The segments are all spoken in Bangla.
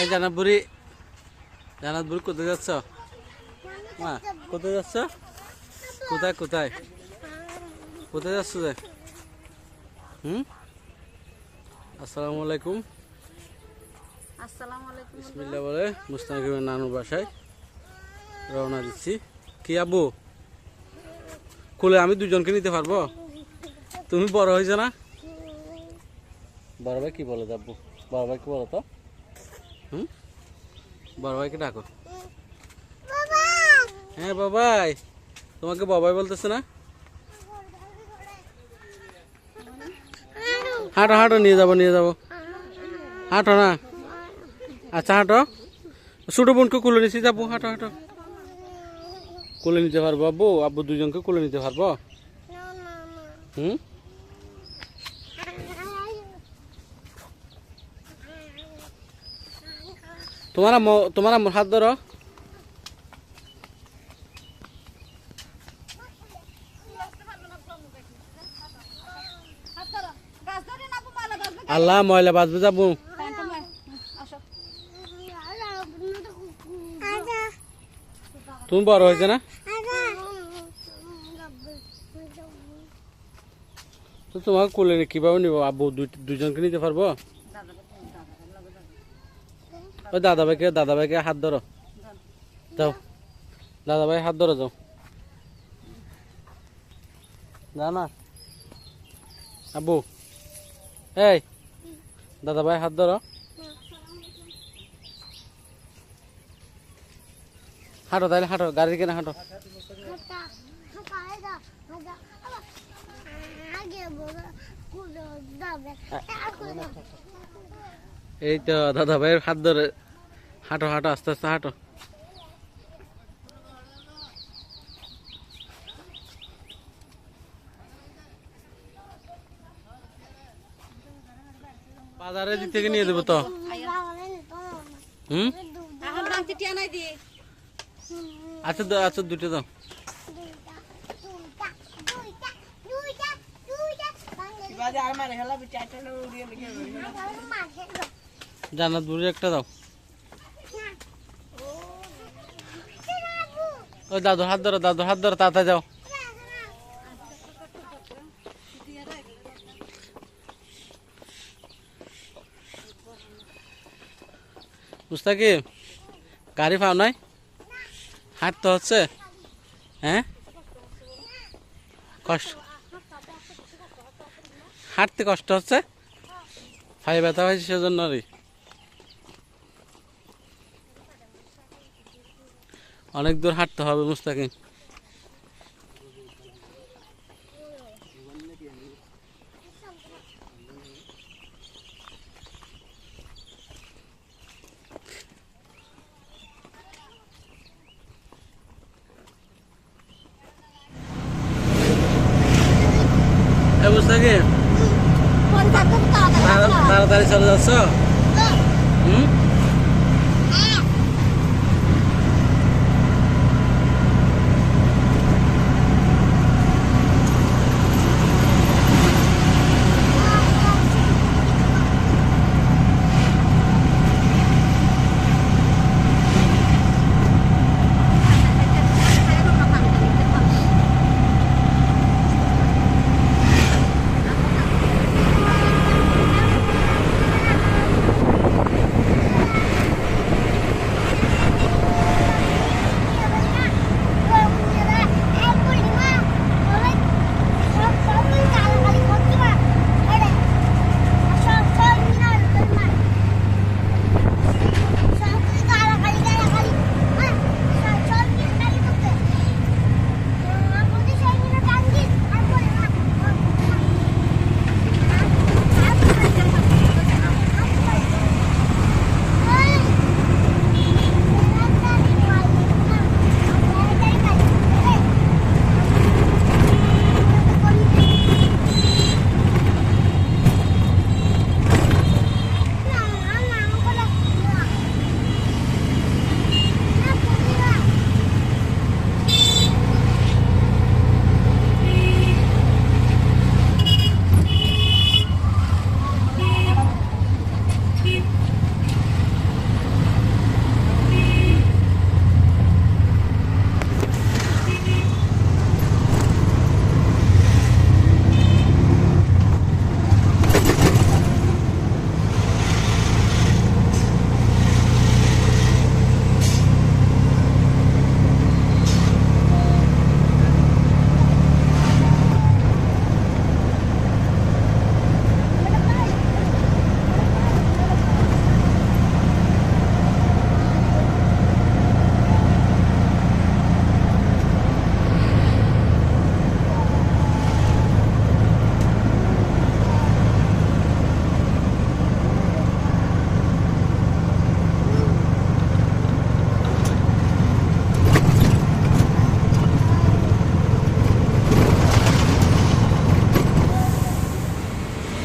এই জানাত বুড়ি বুড়ি কোথায় যাচ্ছ? মা কোথায় যাচ্ছ? কোথায় কোথায়? কোথায় যাচ্ছ যে হুম? আসসালামু আলাইকুম। বিসমিল্লা বলে মুস্তাকিমের নানুর বাসায় রওনা দিচ্ছি। কি আব্বু? কোলে আমি দুজনকে নিতে পারব? তুমি বড় হয়েছে না? বড় ভাই কি বলে আব্বু? বড় ভাই কি বলো তো হুম? বড় ভাইকে ডাকো। হ্যাঁ বাবাই তোমাকে বাবাই বলতেছে না? হাঁটো হাঁটো নিয়ে যাব নিয়ে যাব। হাঁটো না? আচ্ছা হাঁটো। ছোটো বোনকে কুলে নিছি যাব হাঁটো হাঁটো। কুলে নিতে পারব আব্বু। আব্বু দুজনকে কুলে নিতে পারব? হুম? তোমার তোমার আম্মুর হাত ধরো। আল্লাহ ময়লা বাজবে যাব। তুমি বড় হয়েছে না? তো তোমাকে কোলে কীভাবে নিবো? আব্বু দুই- দুজনকে নিতে পারব? ওই দাদা ভাইকে দাদা ভাইকে হাত ধরো। যাও। দাদা ভাই হাত ধরো যাও। না না আব্বু। এই দাদা ভাই হাত ধরো। হাঁটো তাহলে হাঁটো গাড়ি কেনা হাঁটো। এই তো দাদা ভাইয়ের হাত ধরে। হাঁটো হাঁটো, আস্তে আস্তে হাঁটো। বাজারে দিক থেকে নিয়ে দেবো তো। হুম? এখন বাংতি টিয়া নাই দি আচ্ছা দাও আচ্ছা দুটো দাও জান্নাত বুড়ি একটা দাও। ওই দাদু, হাত ধরো, দাদু, হাত ধরো, তাড়াতাড়ি যাও। মুস্তাকি গাড়ি পাও নাই? হাঁটতে হচ্ছে? হ্যাঁ? কষ্ট। হাঁটতে কষ্ট হচ্ছে? ফাই ব্যথা হয়েছে সেজন্য রে অনেক দূর হাঁটতে হবে মুস্তাকি এ মুস্তাকি তাড়া- তাড়াতাড়ি চলে যাচ্ছ?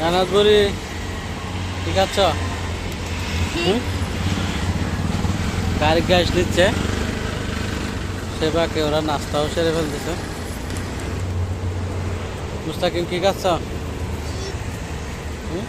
বলি ঠিক আছে? গাড়ি গ্যাস নিচ্ছে সেবাকে ওরা নাস্তাও সেরে ফেলতেছে। মুস্তাকিম কি খাচ্ছ হুম?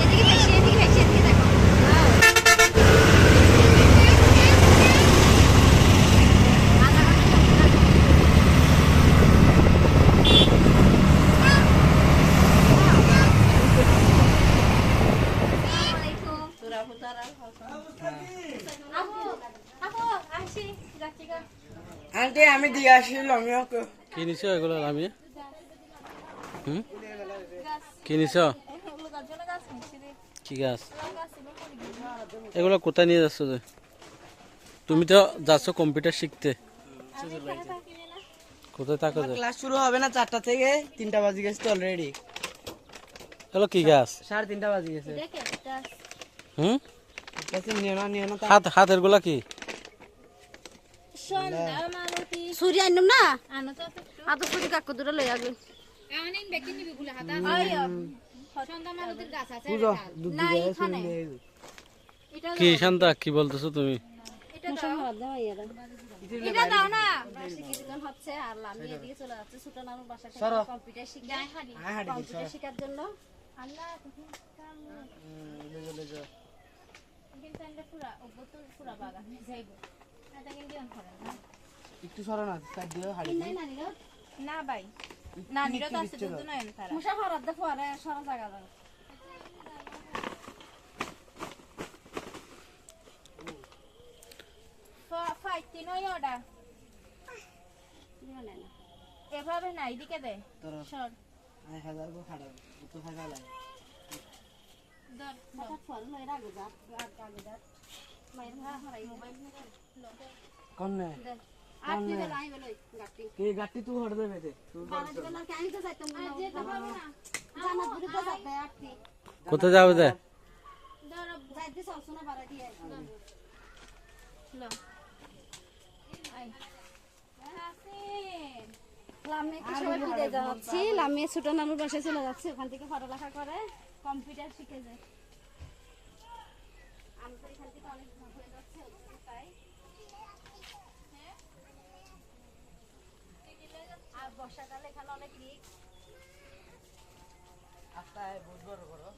এদিকে বেশি এদিকে বেশি এদিকে দেখো আন্টি আমি দিয়ে কি নিছ এগুলো আমি হুম? কি নিছ? কি গাছ? এগুলো কোথায় নিয়ে যাচ্ছ যে? তুমি তো যাচ্ছ কম্পিউটার শিখতে। কোথায় থাকো যে? ক্লাস শুরু হবে না চারটা থেকে তিনটা বাজে গেছে অলরেডি এগুলো কি গাছ? সাড়ে তিনটা বাজে গেছে। হুম? বলছি, নিও না নিও না তা- হাত হাতেরগুলা কি? সূর্য আনলাম না? আতো কাকু দূরে লই আগলি কি শান্তা কি বলতেছো তুমি? এটা দাও। না। কিছুক্ষণ হচ্ছে আর চলে যাচ্ছে। ছোট নানুর বাসা থেকে কম্পিউটার শিখে শেখার জন্য। আল্লাহ। একটু সরো না সাইড দিয়ে দিই। না ভাই না নিরত আছে দুধ নয়ন খারাপ মুসা হরাত দে পরে সরা জায়গা জায়গা ফাইতি নয় ওটা এভাবে না এদিকে দে। সর। আয় হাজার গো খাড়া তো হাজার লাগে। ধর হঠাৎ ফল লই রাগে যা আগে যা মায়ের ভা হরাই মোবাইল কোন নে তুই হড় দেবে তো যাবে কোথায় যাবে যে যাইতে সবসময় বাড়া দিয়ে লো আই আসেন লামে কি সবাই বিদায় জানাচ্ছি লামে ছোট নানুর বাসায় চলে যাচ্ছে ওখান থেকে পড়ালেখা করে কম্পিউটার শিখে যায়। এখান থেকে অনেক হয়ে তাই। হ্যাঁ? আর বর্ষাকালে এখানে অনেক রিক্স আস্তায় বুঝবার করো